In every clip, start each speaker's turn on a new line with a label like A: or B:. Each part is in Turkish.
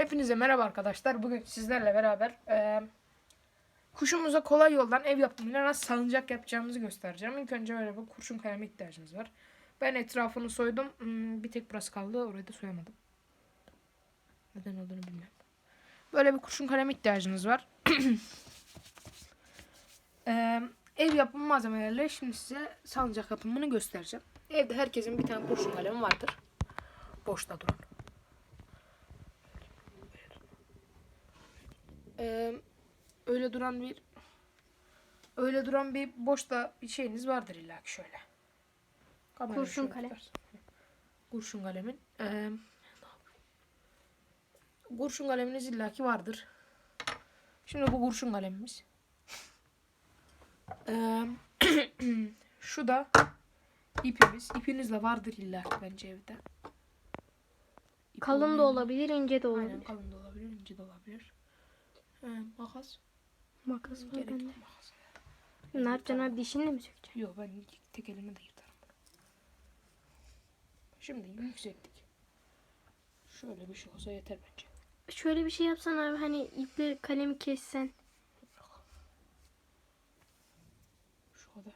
A: Hepinize merhaba arkadaşlar. Bugün sizlerle beraber eee, kuşumuza kolay yoldan ev yapımıyla nasıl salıncak yapacağımızı göstereceğim. İlk önce böyle bir kurşun kaleme ihtiyacımız var. Ben etrafını soydum. Hmm, Bir tek burası kaldı. Orayı da soyamadım. Neden olduğunu bilmiyorum. Böyle bir kurşun kaleme ihtiyacınız var. Eee, ev yapımı malzemeleriyle şimdi size salıncak yapımını göstereceğim. Evde herkesin bir tane kurşun kalemi vardır. Boşta duran. Ee, öyle duran bir öyle duran bir boşta bir şeyiniz vardır illa ki şöyle. Kamerayı
B: Kurşun
A: şöyle
B: kalem.
A: tutarsın. Kurşun kalemin. Yapayım? kurşun kaleminiz illa ki vardır. Şimdi bu kurşun kalemimiz. Ee, şu da ipimiz. İpiniz de vardır illa ki bence evde. İp
B: Kalın da
A: olmayan-
B: olabilir, ince de
A: Aynen
B: olabilir.
A: kalın da olabilir, ince de olabilir. Makas.
B: Makas var
A: Gerek
B: bende.
A: yok makas.
B: Ne yapacaksın abi dişinle mi sökeceksin?
A: Yok ben tek elimle de yırtarım. Şimdi yükseklik. Şöyle bir şey olsa yeter bence.
B: Şöyle bir şey yapsan abi hani iple kalemi kessen.
A: Şu kadar.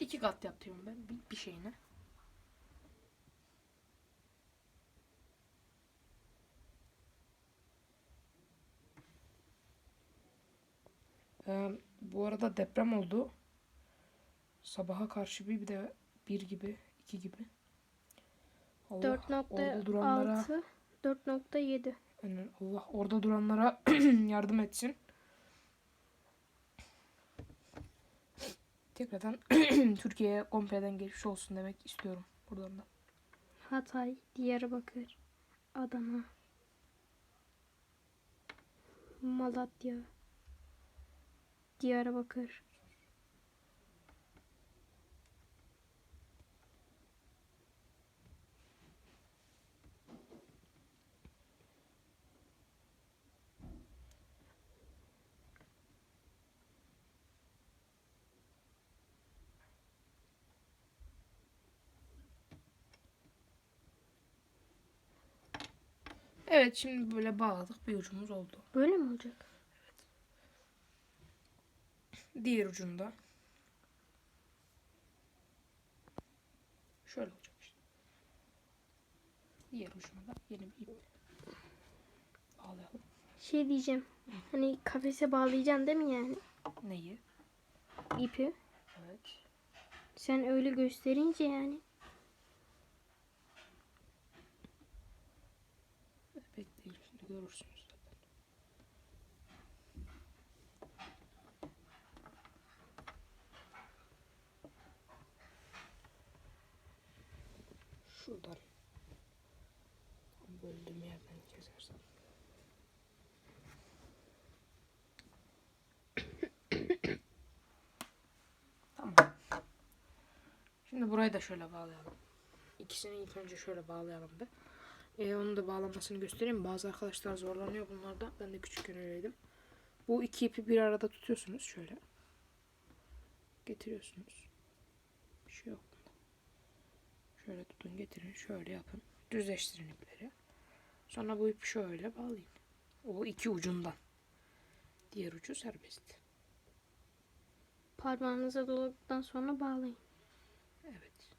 A: İki kat yapıyorum ben bir, bir şeyine. Ee, bu arada deprem oldu. Sabaha karşı bir, bir de bir gibi, iki gibi. Allah orada duranlara
B: 4.6 4.7
A: Aynen. Allah orada duranlara yardım etsin. Tekrardan Türkiye'ye kompleden geçmiş olsun demek istiyorum buradan da.
B: Hatay, Diyarbakır, Adana, Malatya, Diyarbakır.
A: Evet şimdi böyle bağladık bir ucumuz oldu.
B: Böyle mi olacak?
A: Diğer ucunda şöyle olacak işte. Diğer ucuna da yeni bir ip bağlayalım.
B: Şey diyeceğim. Hani kafese bağlayacaksın değil mi yani
A: Neyi?
B: ipi?
A: Evet.
B: Sen öyle gösterince yani.
A: Bekleyin şimdi görürsünüz tamam. Şimdi burayı da şöyle bağlayalım. İkisini ilk önce şöyle bağlayalım bir. Ee, onun da bağlamasını göstereyim. Bazı arkadaşlar zorlanıyor bunlarda. Ben de küçükken öyleydim. Bu iki ipi bir arada tutuyorsunuz şöyle. Getiriyorsunuz. Bir şey yok. Şöyle tutun getirin. Şöyle yapın. Düzleştirin ipleri. Sonra bu ipi şöyle bağlayın. O iki ucundan. Diğer ucu serbest.
B: Parmağınıza doladıktan sonra bağlayın.
A: Evet.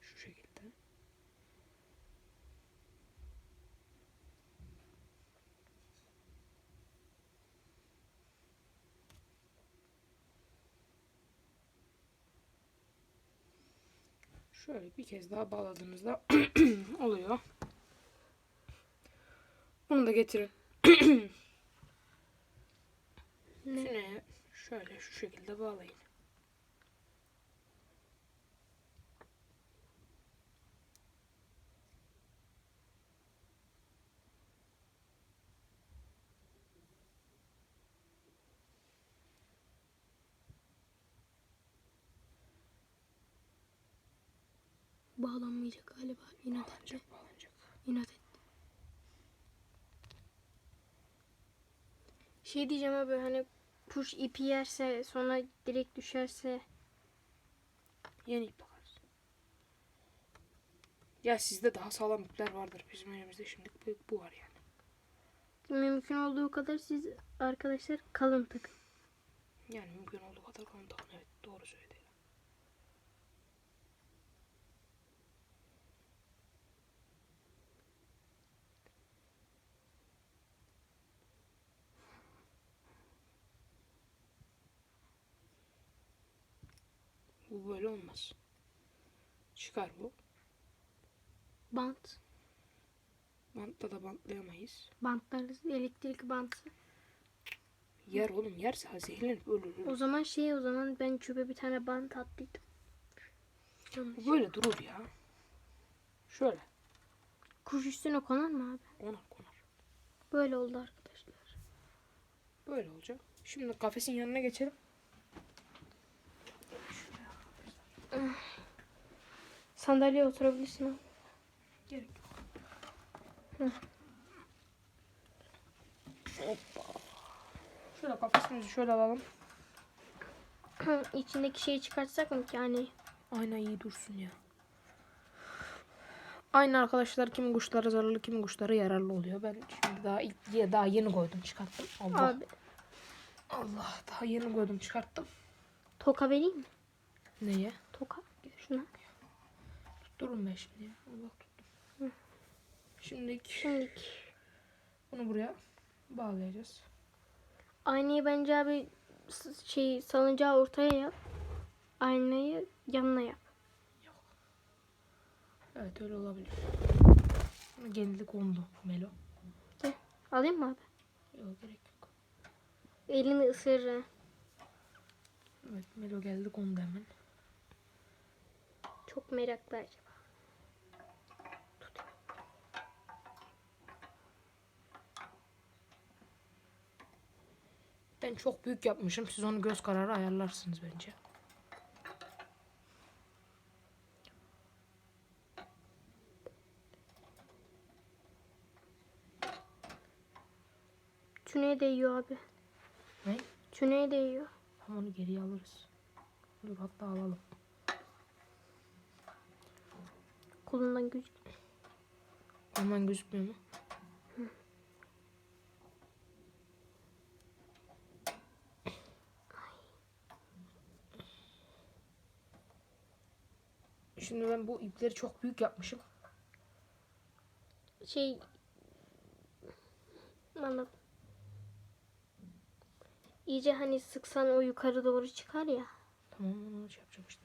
A: Şu şekilde. Şöyle bir kez daha bağladığınızda oluyor. Bunu da getirin.
B: Ne?
A: Şuraya şöyle şu şekilde bağlayın.
B: Bağlanmayacak galiba. İnat
A: bağlanacak.
B: İnat etti. Şey diyeceğim abi hani kuş ipi yerse sonra direkt düşerse
A: Yeni ip bakarız. Ya sizde daha sağlam ipler vardır. Bizim elimizde şimdi bu, bu var yani.
B: Mümkün olduğu kadar siz arkadaşlar kalın takın.
A: Yani mümkün olduğu kadar kalın takın. Evet doğru söyledi. Bu böyle olmaz. Çıkar bu.
B: Bant.
A: Bantla da bantlayamayız.
B: Bantlarız. Elektrik bantı.
A: Yer oğlum yerse zehirlenip ölür.
B: O zaman şey o zaman ben çöpe bir tane bant attıydım. Yanlış.
A: Bu böyle durur ya. Şöyle.
B: Kuş üstüne konar mı abi?
A: Konar konar.
B: Böyle oldu arkadaşlar.
A: Böyle olacak. Şimdi kafesin yanına geçelim.
B: Sandalyeye oturabilirsin abi.
A: Gerek yok. Hoppa. Şöyle kafesimizi şöyle alalım.
B: İçindeki şeyi çıkartsak mı ki hani?
A: Aynen iyi dursun ya. Aynı arkadaşlar kimi kuşlara zararlı kimi kuşlara yararlı oluyor. Ben şimdi daha ilk diye daha yeni koydum çıkarttım. Allah
B: Abi
A: Allah daha yeni koydum çıkarttım.
B: toka vereyim mi?
A: Neye?
B: Toka. Şuna.
A: Durun ben şimdi. ya. Allah tuttum. Şimdi
B: Şimdilik.
A: bunu buraya bağlayacağız.
B: Aynayı bence abi şey salıncağı ortaya yap. Aynayı yanına yap.
A: Evet öyle olabilir. Ama geldi kondu Melo.
B: Gel. Alayım mı abi?
A: Yok gerek yok.
B: Elini ısırır.
A: Evet Melo geldi kondu hemen.
B: Çok meraklı acaba.
A: Ben çok büyük yapmışım. Siz onu göz kararı ayarlarsınız bence.
B: Tüneye değiyor abi.
A: Ne?
B: Tüneye değiyor.
A: Ama onu geriye alırız. Dur hatta alalım.
B: Kolundan güç.
A: Ondan gözükmüyor mu? Şimdi ben bu ipleri çok büyük yapmışım.
B: Şey anladım. İyice hani sıksan o yukarı doğru çıkar ya.
A: Tamam onu şey yapacağım işte.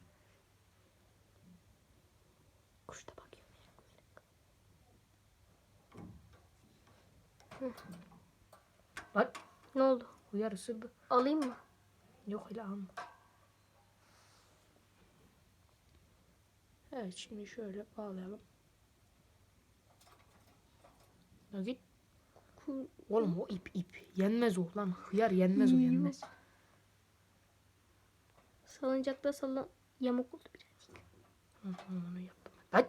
B: Kuş da bakıyor.
A: Bak
B: Ne oldu?
A: uyar ısırdı.
B: Alayım mı?
A: Yok öyle alma. Evet şimdi şöyle bağlayalım. Ya git. Oğlum o ip ip. Yenmez o lan. Hıyar yenmez o yenmez.
B: Salıncakta sallan yamuk oldu birazcık.
A: Hı, hı, onu yaptım. ben. Lan.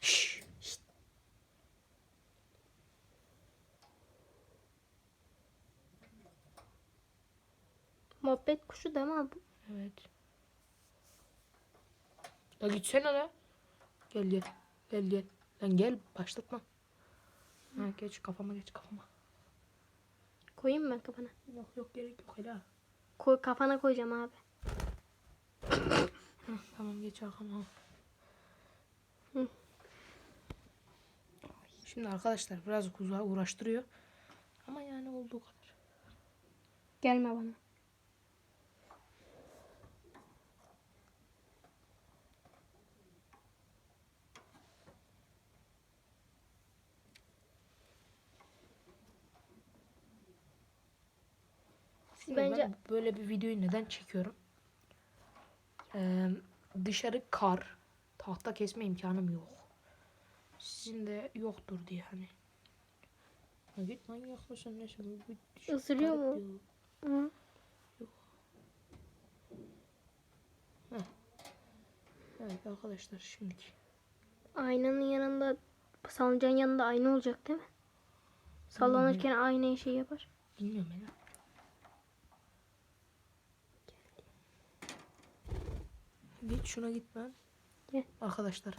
A: Şşş. Şşt.
B: Muhabbet kuşu değil mi abi?
A: Evet. Ya gitsene la. Gel gel. Gel gel. Lan gel başlatma. Ha, geç kafama geç kafama.
B: Koyayım mı ben kafana?
A: Yok yok gerek yok helal.
B: Koy, kafana koyacağım abi.
A: Hı, tamam geç arkama.
B: Hı.
A: Şimdi arkadaşlar biraz kuzuğa uğraştırıyor. Ama yani olduğu kadar.
B: Gelme bana.
A: Şimdi
B: Bence
A: ben böyle bir videoyu neden çekiyorum? Ee, dışarı kar. Tahta kesme imkanım yok. Sizin de yoktur diye hani. Ya git manyak mısın nesin? Bu bir şey
B: Isırıyor mu? Hı.
A: Evet arkadaşlar şimdiki.
B: aynanın yanında salıncağın yanında ayna olacak değil mi? Sallanırken aynayı şey yapar.
A: Bilmiyorum ya. Git şuna git ben.
B: Gel.
A: Arkadaşlar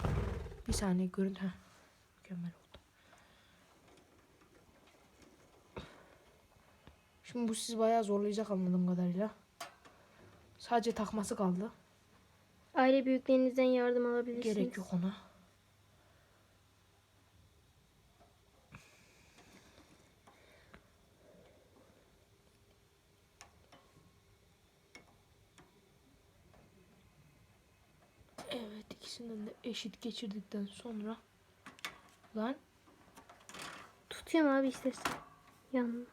A: bir saniye görüntü. Heh, Mükemmel oldu. Şimdi bu sizi bayağı zorlayacak anladığım kadarıyla. Sadece takması kaldı.
B: Aile büyüklerinizden yardım alabilirsiniz.
A: Gerek yok ona. Evet ikisinden de eşit geçirdikten sonra lan
B: Tutuyorum abi istersen. Yanına.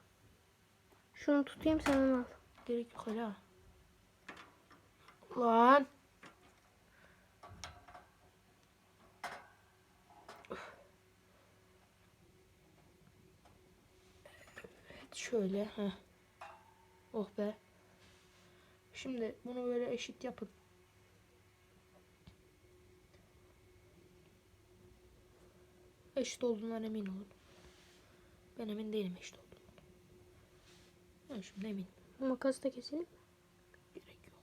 B: Şunu tutayım sen onu al.
A: gerek yok hala. Lan. Evet şöyle. Heh. Oh be. Şimdi bunu böyle eşit yapın. Eşit olduğundan emin olun. Ben emin değilim eşit olduğundan. Ben şimdi eminim.
B: Makas da keselim.
A: Gerek yok.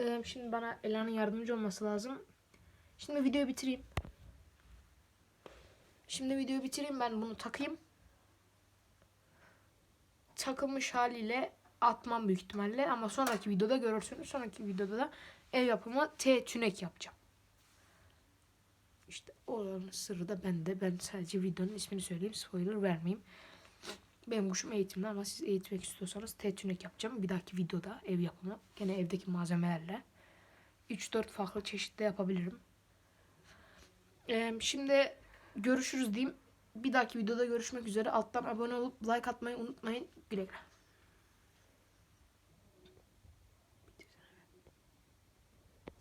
A: Ee, şimdi bana Ela'nın yardımcı olması lazım. Şimdi videoyu bitireyim. Şimdi videoyu bitireyim ben bunu takayım. Takılmış haliyle atmam büyük ihtimalle ama sonraki videoda görürsünüz. Sonraki videoda da ev yapımı T tünek yapacağım. İşte oranın sırrı da bende. Ben sadece videonun ismini söyleyeyim. Spoiler vermeyeyim. Benim kuşum eğitimli ama siz eğitmek istiyorsanız T tünek yapacağım. Bir dahaki videoda ev yapımı. Gene evdeki malzemelerle. 3-4 farklı çeşitte yapabilirim. Ee, şimdi görüşürüz diyeyim. Bir dahaki videoda görüşmek üzere. Alttan abone olup like atmayı unutmayın. Güle güle.